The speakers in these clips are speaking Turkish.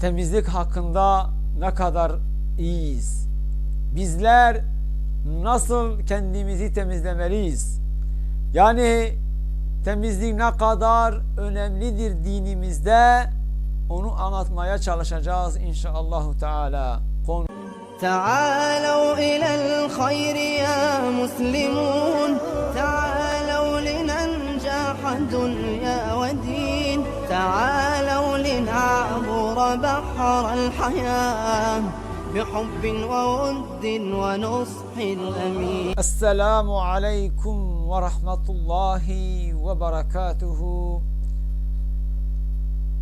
temizlik hakkında ne kadar iyiyiz? Bizler nasıl kendimizi temizlemeliyiz? Yani temizlik ne kadar önemlidir dinimizde onu anlatmaya çalışacağız inşallah Teala. Konu تعالوا إلى الخير يا مسلمون تعالوا لننجح دنيا ودين تعالوا لنعبر بحر الحياة بحب وود ونصح الأمين Esselamu Aleyküm ve Rahmetullahi ve Berekatuhu.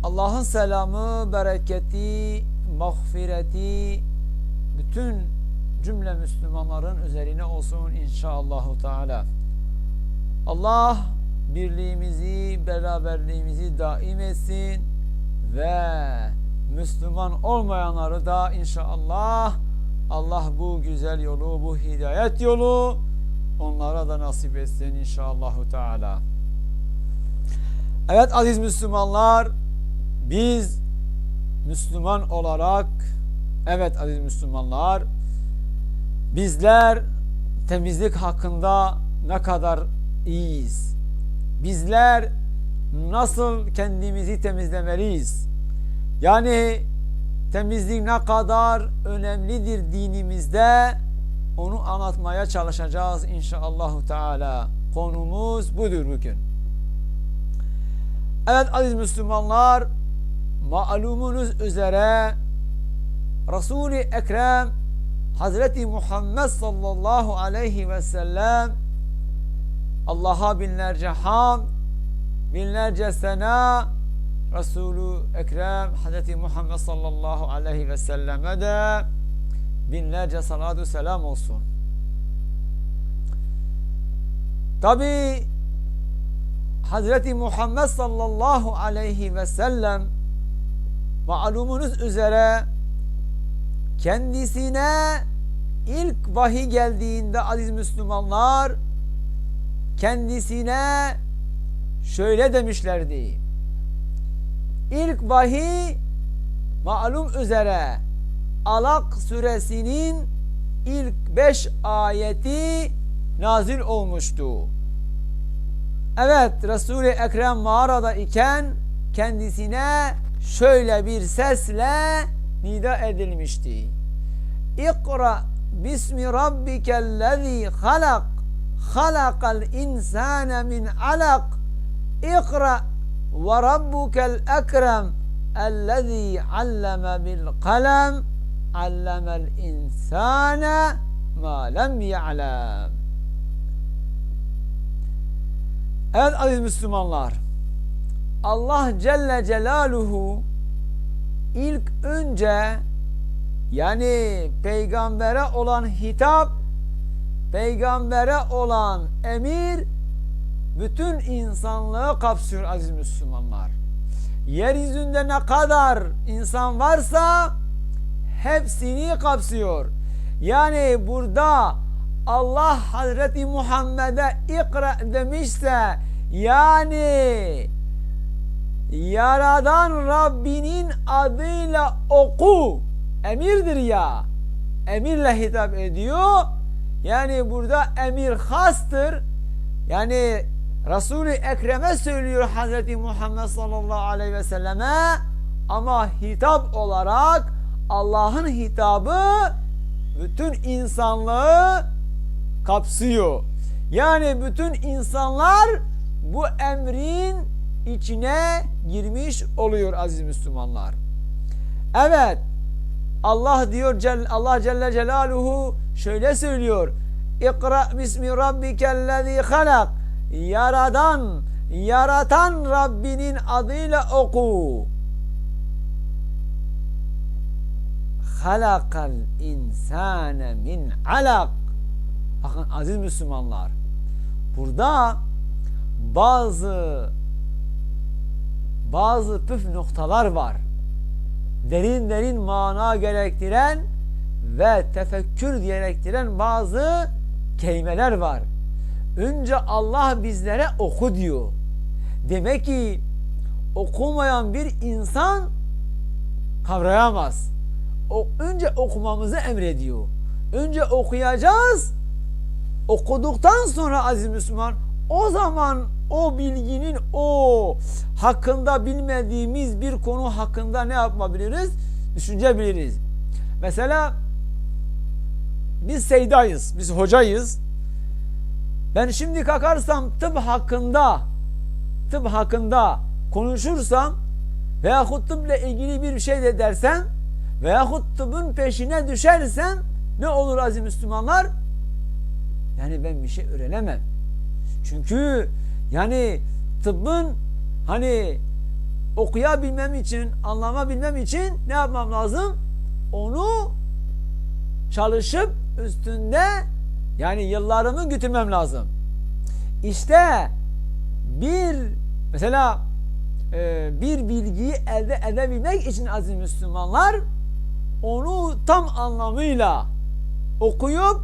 Allah'ın selamı, bereketi, mağfireti bütün cümle Müslümanların üzerine olsun inşallahü teala. Allah birliğimizi, beraberliğimizi daim etsin ve Müslüman olmayanları da inşallah Allah bu güzel yolu, bu hidayet yolu onlara da nasip etsin inşallahü teala. Evet aziz Müslümanlar biz Müslüman olarak evet aziz Müslümanlar bizler temizlik hakkında ne kadar iyiyiz? Bizler nasıl kendimizi temizlemeliyiz? Yani temizlik ne kadar önemlidir dinimizde onu anlatmaya çalışacağız inşallah Teala. Konumuz budur bugün. Evet aziz Müslümanlar malumunuz üzere Resul-i Ekrem Hazreti Muhammed sallallahu aleyhi ve sellem Allah'a binlerce ham, binlerce sena Resulü Ekrem Hazreti Muhammed sallallahu aleyhi ve selleme de binlerce salatu selam olsun. Tabi Hazreti Muhammed sallallahu aleyhi ve sellem malumunuz üzere kendisine ilk vahiy geldiğinde aziz Müslümanlar kendisine şöyle demişlerdi. İlk vahiy malum üzere Alak suresinin ilk beş ayeti nazil olmuştu. Evet Resul-i Ekrem mağarada iken kendisine şöyle bir sesle nida edilmişti. İkra bismi rabbikellezi halak halakal insane min alak İkra ve rabbukel ekrem ellezî alleme bil kalem allemel insane ma lem ya'lem Evet aziz Müslümanlar Allah Celle Celaluhu ilk önce yani peygambere olan hitap peygambere olan emir bütün insanlığı kapsıyor aziz Müslümanlar. Yeryüzünde ne kadar insan varsa hepsini kapsıyor. Yani burada Allah Hazreti Muhammed'e ikra demişse yani yaradan Rabbinin adıyla oku emirdir ya emirle hitap ediyor yani burada emir hastır yani Resul-i Ekrem'e söylüyor Hazreti Muhammed sallallahu aleyhi ve selleme ama hitap olarak Allah'ın hitabı bütün insanlığı kapsıyor. Yani bütün insanlar bu emrin içine girmiş oluyor aziz Müslümanlar. Evet Allah diyor Allah Celle Celaluhu şöyle söylüyor. İkra bismi rabbikellezi halak. Yaradan, yaratan Rabbinin adıyla oku. Halakal insane min alak. Bakın aziz Müslümanlar. Burada bazı bazı püf noktalar var. Derin derin mana gerektiren ve tefekkür gerektiren bazı kelimeler var. Önce Allah bizlere oku diyor. Demek ki okumayan bir insan kavrayamaz. O, önce okumamızı emrediyor. Önce okuyacağız. Okuduktan sonra aziz Müslüman o zaman o bilginin o hakkında bilmediğimiz bir konu hakkında ne yapabiliriz? Düşünebiliriz. Mesela biz seydayız, biz hocayız. Ben şimdi kalkarsam tıp hakkında tıp hakkında konuşursam veyahut tıpla ilgili bir şey de dersem veyahut tıbbın peşine düşersem ne olur aziz Müslümanlar? Yani ben bir şey öğrenemem. Çünkü yani tıbbın hani okuyabilmem için, anlamabilmem için ne yapmam lazım? Onu çalışıp üstünde yani yıllarımı götürmem lazım. İşte bir mesela e, bir bilgiyi elde edebilmek için aziz Müslümanlar onu tam anlamıyla okuyup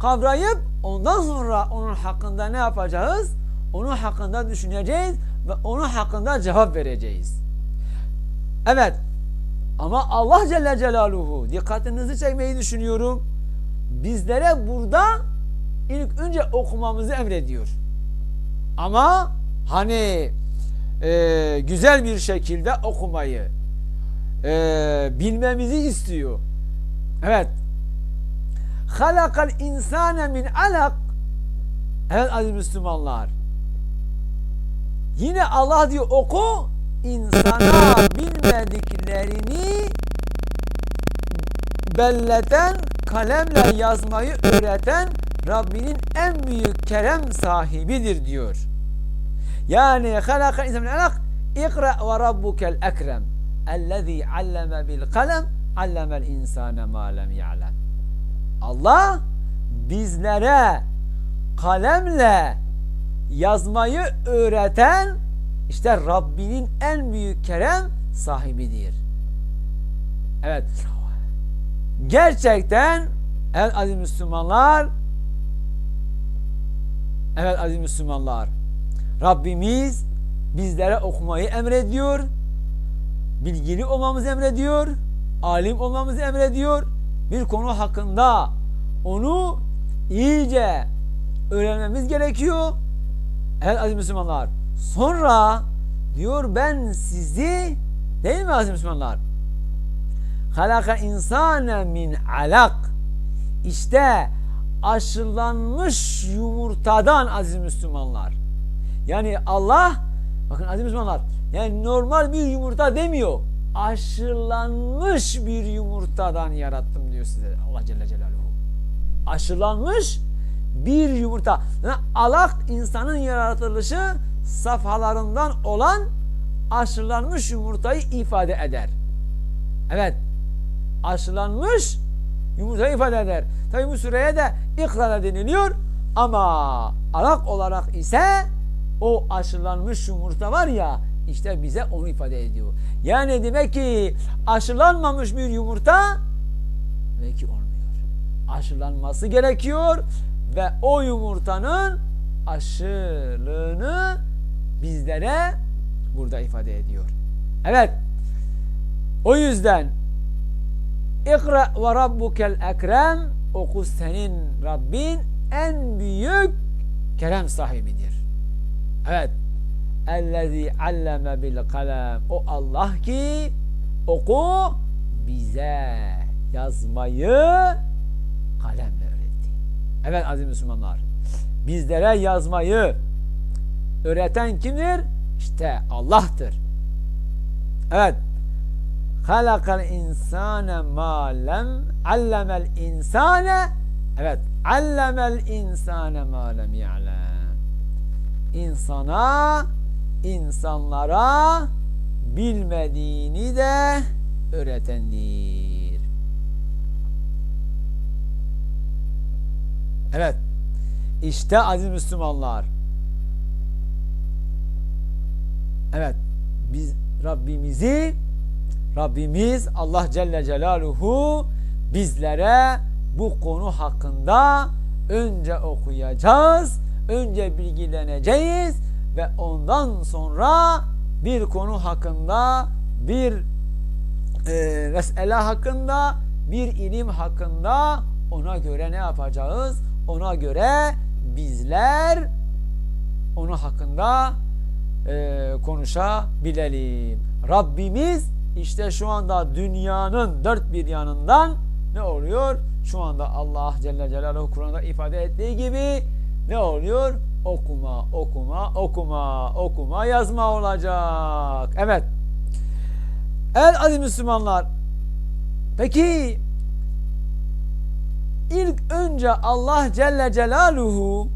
kavrayıp ondan sonra onun hakkında ne yapacağız? Onun hakkında düşüneceğiz ve onun hakkında cevap vereceğiz. Evet ama Allah Celle Celaluhu dikkatinizi çekmeyi düşünüyorum. Bizlere burada ilk önce okumamızı emrediyor. Ama hani e, güzel bir şekilde okumayı e, bilmemizi istiyor. Evet. Halakal insane min alak. Evet aziz Müslümanlar. Yine Allah diyor oku insana bilmediklerini belleten, kalemle yazmayı öğreten Rabbinin en büyük kerem sahibidir diyor. Yani halakal insan alak ikra ve rabbukel ekrem ellezî alleme bil kalem allemel insane ma lem ya'lem. Allah bizlere kalemle yazmayı öğreten işte Rabbinin en büyük kerem sahibidir. Evet. Gerçekten evet aziz Müslümanlar evet aziz Müslümanlar Rabbimiz bizlere okumayı emrediyor. Bilgili olmamızı emrediyor. Alim olmamızı emrediyor. Bir konu hakkında onu iyice öğrenmemiz gerekiyor. Evet aziz Müslümanlar. Sonra diyor ben sizi değil mi aziz Müslümanlar? Halaka insane min alak. İşte aşılanmış yumurtadan aziz Müslümanlar. Yani Allah bakın aziz Müslümanlar yani normal bir yumurta demiyor. Aşılanmış bir yumurtadan yarattım diyor size Allah Celle Celaluhu. Aşılanmış bir yumurta. Yani alak insanın yaratılışı safhalarından olan aşılanmış yumurtayı ifade eder. Evet. Aşılanmış yumurtayı ifade eder. Tabi bu süreye de ikrana deniliyor ama alak olarak ise o aşılanmış yumurta var ya işte bize onu ifade ediyor. Yani demek ki aşılanmamış bir yumurta belki olmuyor. Aşılanması gerekiyor ve o yumurtanın aşılığını bizlere burada ifade ediyor. Evet. O yüzden İkra ve rabbukel ekrem oku senin Rabbin en büyük kerem sahibidir. Evet. Ellezî alleme bil kalem. O Allah ki oku bize yazmayı kalemle öğretti. Evet aziz Müslümanlar. Bizlere yazmayı öğreten kimdir? İşte Allah'tır. Evet. Halakal insane ma lem allemel insane evet allemel insane ma lem ya'lem insana insanlara bilmediğini de öğretendir. Evet. İşte aziz Müslümanlar. Evet. Biz Rabbimizi Rabbimiz Allah Celle Celaluhu bizlere bu konu hakkında önce okuyacağız, önce bilgileneceğiz ve ondan sonra bir konu hakkında bir e, mesele hakkında, bir ilim hakkında ona göre ne yapacağız? Ona göre bizler onun hakkında e, konuşabilelim. Rabbimiz işte şu anda dünyanın dört bir yanından ne oluyor? Şu anda Allah Celle Celaluhu Kur'an'da ifade ettiği gibi ne oluyor? Okuma, okuma, okuma, okuma, yazma olacak. Evet. Evet aziz Müslümanlar. Peki ilk önce Allah Celle Celaluhu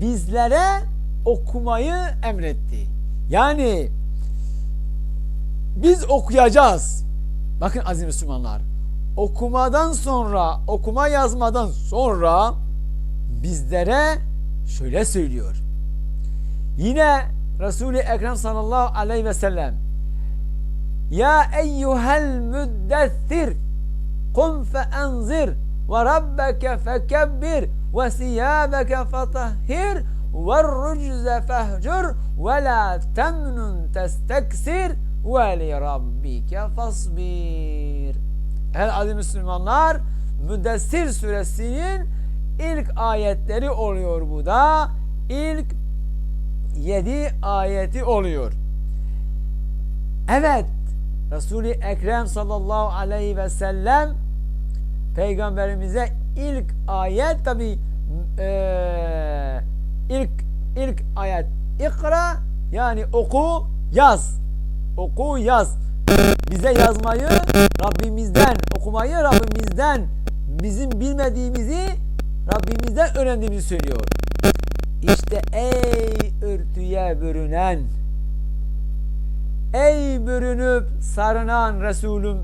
bizlere okumayı emretti. Yani biz okuyacağız. Bakın aziz Müslümanlar. Okumadan sonra, okuma yazmadan sonra bizlere şöyle söylüyor. Yine Resul-i Ekrem sallallahu aleyhi ve sellem Ya eyyuhel müddessir kum fe enzir ve rabbeke fekebbir ve siyabeke fetahhir ve rucze fehcur ve la temnun testeksir ve li rabbike fasbir aziz Müslümanlar Müddessir suresinin ilk ayetleri oluyor bu da. İlk yedi ayeti oluyor. Evet Resul-i Ekrem sallallahu aleyhi ve sellem peygamberimize ilk ayet tabi ilk ilk ayet ikra yani oku yaz oku yaz bize yazmayı Rabbimizden okumayı Rabbimizden bizim bilmediğimizi Rabbimizden öğrendiğimizi söylüyor. İşte ey örtüye bürünen ey bürünüp sarınan Resulüm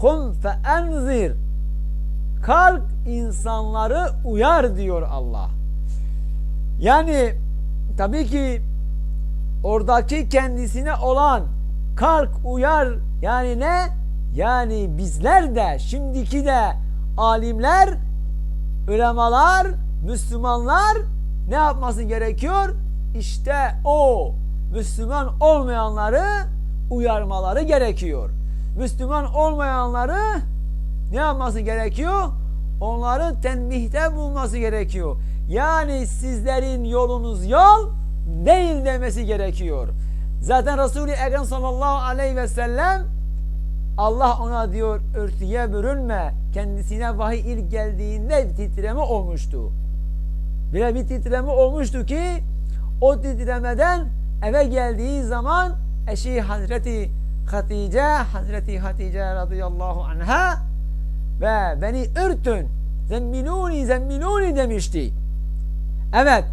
kun fe enzir kalk insanları uyar diyor Allah. Yani tabii ki oradaki kendisine olan kalk uyar yani ne? Yani bizler de şimdiki de alimler, ulemalar, Müslümanlar ne yapması gerekiyor? İşte o Müslüman olmayanları uyarmaları gerekiyor. Müslüman olmayanları ne yapması gerekiyor? Onları tenbihte bulması gerekiyor. Yani sizlerin yolunuz yol değil demesi gerekiyor. Zaten Resul-i Ekrem sallallahu aleyhi ve sellem Allah ona diyor örtüye bürünme. Kendisine vahiy ilk geldiğinde bir titreme olmuştu. Bile bir titreme olmuştu ki o titremeden eve geldiği zaman eşi Hazreti Hatice, Hazreti Hatice radıyallahu anha ve beni örtün, zemmiluni zemmiluni demişti. Evet,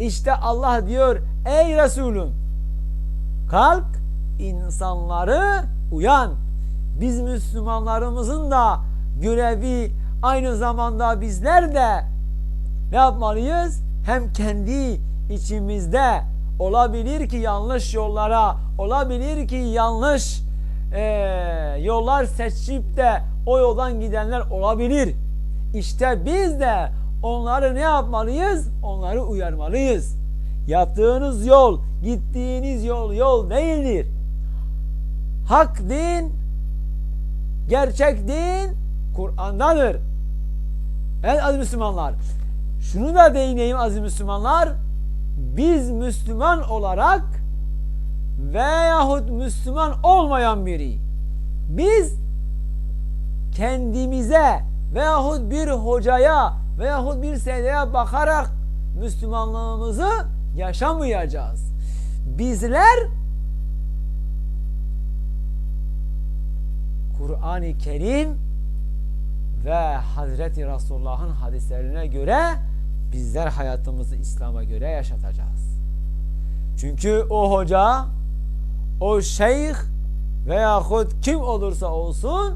işte Allah diyor ey Resulüm kalk insanları uyan. Biz Müslümanlarımızın da görevi aynı zamanda bizler de ne yapmalıyız? Hem kendi içimizde olabilir ki yanlış yollara, olabilir ki yanlış e, yollar seçip de o yoldan gidenler olabilir. İşte biz de onları ne yapmalıyız? Onları uyarmalıyız. Yaptığınız yol, gittiğiniz yol yol değildir. Hak din, gerçek din Kur'an'dadır. Evet aziz Müslümanlar. Şunu da değineyim aziz Müslümanlar. Biz Müslüman olarak veyahut Müslüman olmayan biri biz kendimize veyahut bir hocaya veyahut bir seyyeye bakarak Müslümanlığımızı yaşamayacağız. Bizler Kur'an-ı Kerim ve Hazreti Resulullah'ın hadislerine göre bizler hayatımızı İslam'a göre yaşatacağız. Çünkü o hoca, o şeyh veyahut kim olursa olsun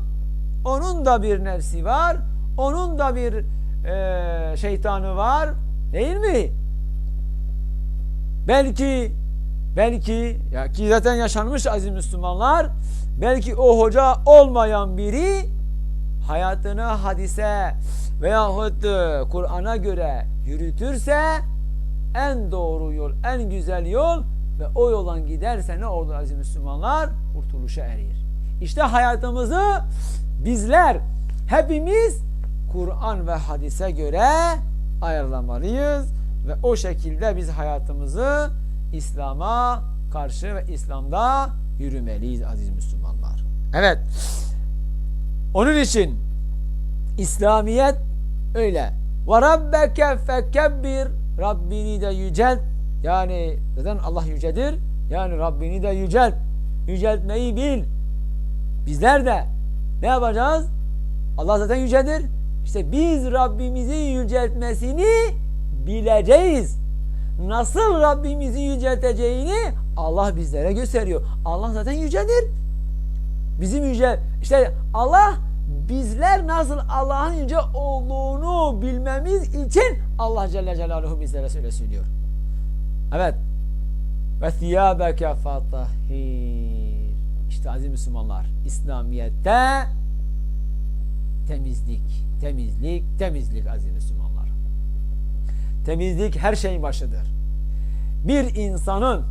onun da bir nefsi var, onun da bir e, şeytanı var değil mi? Belki belki ya ki zaten yaşanmış aziz Müslümanlar belki o hoca olmayan biri hayatını hadise veyahut Kur'an'a göre yürütürse en doğru yol, en güzel yol ve o yoldan giderse ne olur aziz Müslümanlar? kurtuluşa erir. İşte hayatımızı bizler hepimiz Kur'an ve hadise göre ayarlamalıyız ve o şekilde biz hayatımızı İslam'a karşı ve İslam'da yürümeliyiz aziz Müslümanlar. Evet. Onun için İslamiyet öyle. Ve rabbeke fekebbir Rabbini de yücelt. Yani neden Allah yücedir? Yani Rabbini de yücelt. Yüceltmeyi bil. Bizler de ne yapacağız? Allah zaten yücedir. İşte biz Rabbimizi yüceltmesini bileceğiz. Nasıl Rabbimizi yücelteceğini Allah bizlere gösteriyor. Allah zaten yücedir. Bizim yüce işte Allah bizler nasıl Allah'ın yüce olduğunu bilmemiz için Allah Celle Celaluhu bizlere söyle söylüyor. Evet. Ve thiyâbeke fatahhir. İşte aziz Müslümanlar İslamiyet'te temizlik, temizlik, temizlik aziz Müslümanlar. Temizlik her şeyin başıdır. Bir insanın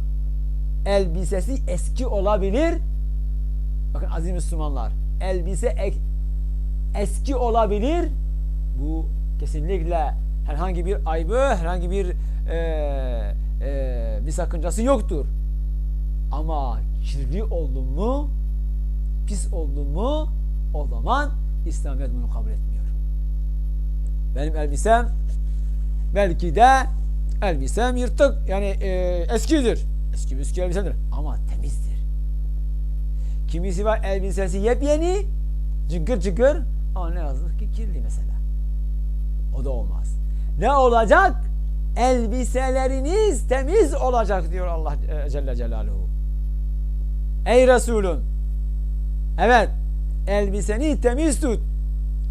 elbisesi eski olabilir. Bakın aziz Müslümanlar, elbise eski olabilir. Bu kesinlikle herhangi bir aybı, herhangi bir e, e, bir sakıncası yoktur. Ama kirli oldu mu, pis oldu mu o zaman İslamiyet bunu kabul etmiyor. Benim elbisem belki de elbisem yırtık yani e, eskidir. Eski eski elbisedir ama temizdir. Kimisi var elbisesi yepyeni cıgır cıgır ama ne yazık ki kirli mesela. O da olmaz. Ne olacak? Elbiseleriniz temiz olacak diyor Allah e, Celle Celaluhu. Ey Resulüm evet elbiseni temiz tut.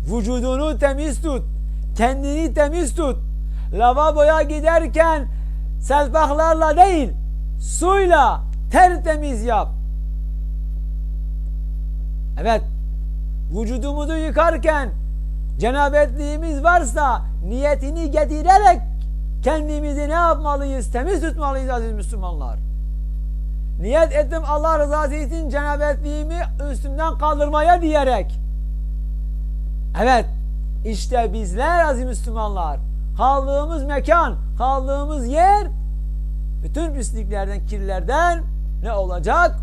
Vücudunu temiz tut. Kendini temiz tut. Lavaboya giderken selpaklarla değil suyla tertemiz yap. Evet vücudumuzu yıkarken cenabetliğimiz varsa niyetini getirerek kendimizi ne yapmalıyız? Temiz tutmalıyız aziz Müslümanlar. Niyet ettim Allah rızası için cenabetliğimi üstümden kaldırmaya diyerek. Evet işte bizler aziz Müslümanlar kaldığımız mekan, kaldığımız yer bütün pisliklerden, kirlerden ne olacak?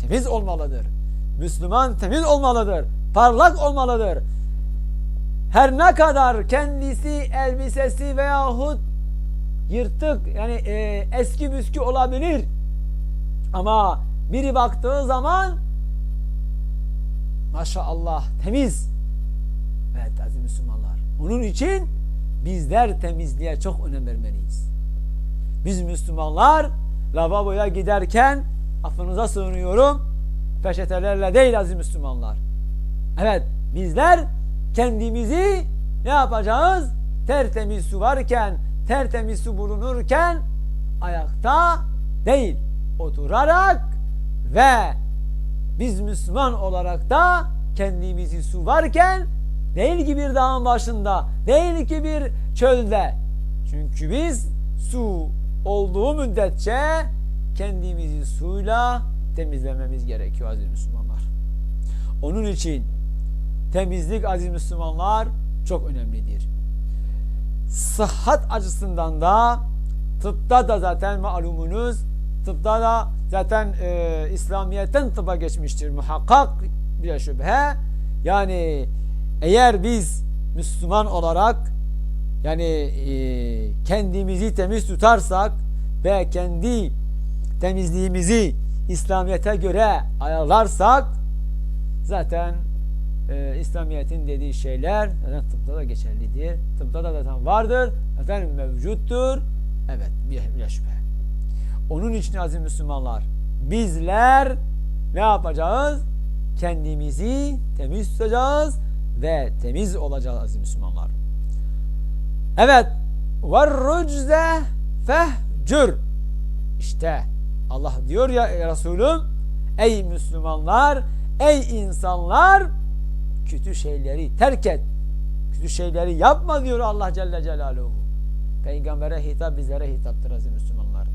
Temiz olmalıdır. Müslüman temiz olmalıdır. Parlak olmalıdır. Her ne kadar kendisi elbisesi veyahut yırtık yani e, eski büskü olabilir. Ama biri baktığı zaman maşallah temiz. Müslümanlar. Onun için bizler temizliğe çok önem vermeliyiz. Biz Müslümanlar lavaboya giderken affınıza sığınıyorum peçetelerle değil aziz Müslümanlar. Evet bizler kendimizi ne yapacağız? Tertemiz su varken, tertemiz su bulunurken ayakta değil oturarak ve biz Müslüman olarak da kendimizi su varken değil ki bir dağın başında, değil ki bir çölde. Çünkü biz su olduğu müddetçe kendimizi suyla temizlememiz gerekiyor aziz Müslümanlar. Onun için temizlik aziz Müslümanlar çok önemlidir. Sıhhat açısından da tıpta da zaten malumunuz tıpta da zaten e, İslamiyet'ten tıba geçmiştir muhakkak bir şüphe. Yani eğer biz Müslüman olarak yani e, kendimizi temiz tutarsak ve kendi temizliğimizi İslamiyet'e göre ayarlarsak zaten e, İslamiyet'in dediği şeyler zaten tıpta da geçerlidir. Tıpta da zaten vardır. Zaten mevcuttur. Evet bir, bir şüphe. Onun için aziz Müslümanlar bizler ne yapacağız? Kendimizi temiz tutacağız ve temiz olacağız aziz Müslümanlar. Evet. وَالرُّجْزَ fehcür. İşte Allah diyor ya Resulüm ey Müslümanlar ey insanlar kötü şeyleri terk et. Kötü şeyleri yapma diyor Allah Celle Celaluhu. Peygambere hitap bizlere hitaptır aziz Müslümanlar.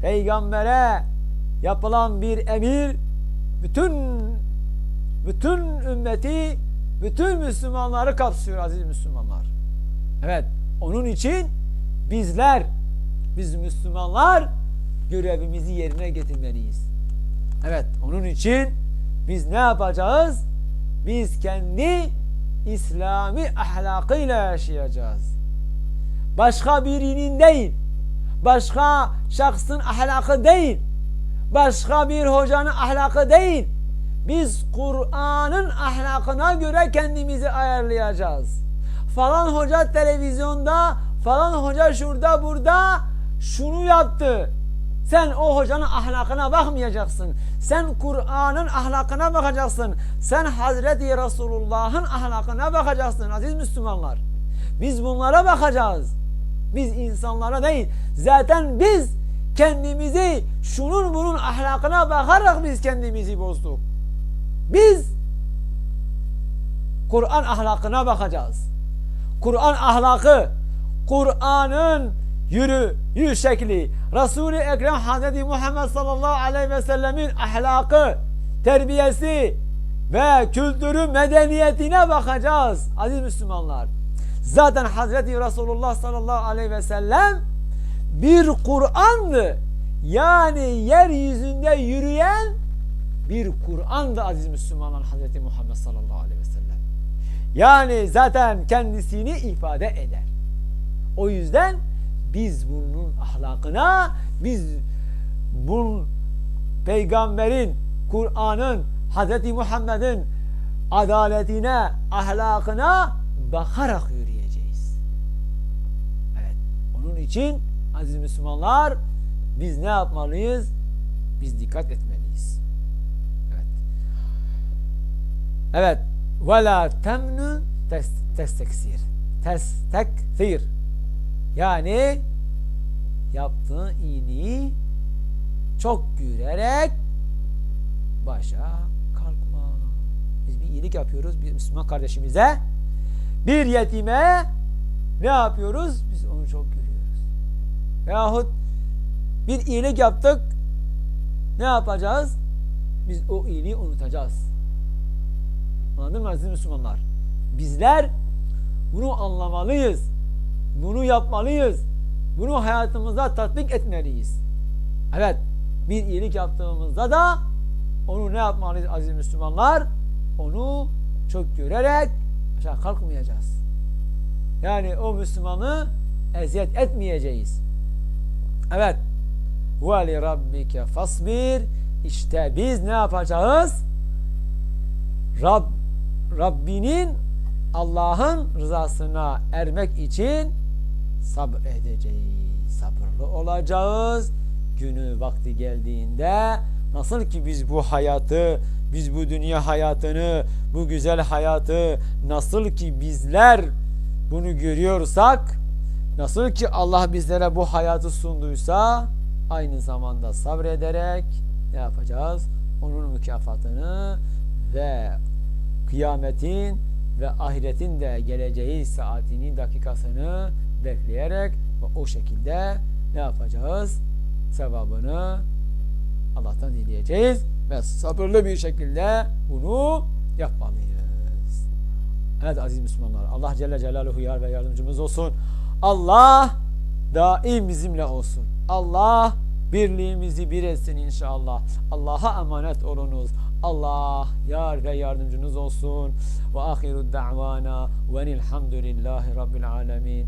Peygambere yapılan bir emir bütün bütün ümmeti, bütün Müslümanları kapsıyor aziz Müslümanlar. Evet, onun için bizler, biz Müslümanlar görevimizi yerine getirmeliyiz. Evet, onun için biz ne yapacağız? Biz kendi İslami ahlakıyla yaşayacağız. Başka birinin değil, başka şahsın ahlakı değil, başka bir hocanın ahlakı değil. Biz Kur'an'ın ahlakına göre kendimizi ayarlayacağız. Falan hoca televizyonda, falan hoca şurada burada şunu yaptı. Sen o hocanın ahlakına bakmayacaksın. Sen Kur'an'ın ahlakına bakacaksın. Sen Hazreti Resulullah'ın ahlakına bakacaksın aziz Müslümanlar. Biz bunlara bakacağız. Biz insanlara değil. Zaten biz kendimizi şunun bunun ahlakına bakarak biz kendimizi bozduk. Biz Kur'an ahlakına bakacağız. Kur'an ahlakı, Kur'an'ın yürü, yürü şekli, Resul-i Ekrem Hazreti Muhammed sallallahu aleyhi ve sellemin ahlakı, terbiyesi ve kültürü, medeniyetine bakacağız aziz Müslümanlar. Zaten Hazreti Resulullah sallallahu aleyhi ve sellem bir Kur'an'dı. Yani yeryüzünde yürüyen bir Kur'an'dı aziz Müslümanlar Hazreti Muhammed sallallahu aleyhi ve sellem. Yani zaten kendisini ifade eder. O yüzden biz bunun ahlakına, biz bu peygamberin, Kur'an'ın, Hazreti Muhammed'in adaletine, ahlakına bakarak yürüyeceğiz. Evet. Onun için aziz Müslümanlar biz ne yapmalıyız? Biz dikkat etmeliyiz. Evet. Ve la temnu testeksir. Testekfir. Yani yaptığın iyiliği çok görerek başa kalkma. Biz bir iyilik yapıyoruz bir Müslüman kardeşimize. Bir yetime ne yapıyoruz? Biz onu çok görüyoruz. Yahut bir iyilik yaptık. Ne yapacağız? Biz o iyiliği unutacağız. Anladın mı aziz Müslümanlar? Bizler bunu anlamalıyız. Bunu yapmalıyız. Bunu hayatımızda tatbik etmeliyiz. Evet, bir iyilik yaptığımızda da onu ne yapmalıyız aziz Müslümanlar? Onu çok görerek aşağı kalkmayacağız. Yani o Müslümanı eziyet etmeyeceğiz. Evet. Ve rabbike fasbir. İşte biz ne yapacağız? Rab, Rabbinin Allah'ın rızasına ermek için sabredeceğiz. Sabırlı olacağız. Günü vakti geldiğinde nasıl ki biz bu hayatı, biz bu dünya hayatını, bu güzel hayatı nasıl ki bizler bunu görüyorsak, nasıl ki Allah bizlere bu hayatı sunduysa aynı zamanda sabrederek ne yapacağız? Onun mükafatını ve kıyametin ve ahiretin de geleceği saatini, dakikasını bekleyerek ve o şekilde ne yapacağız? Sevabını Allah'tan dileyeceğiz ve sabırlı bir şekilde bunu yapmalıyız. Evet aziz Müslümanlar Allah Celle Celaluhu yar ve yardımcımız olsun. Allah daim bizimle olsun. Allah birliğimizi bir etsin inşallah. Allah'a emanet olunuz. Allah yar ve yardımcınız olsun. Ve ahiru da'vana ve nilhamdülillahi rabbil alemin.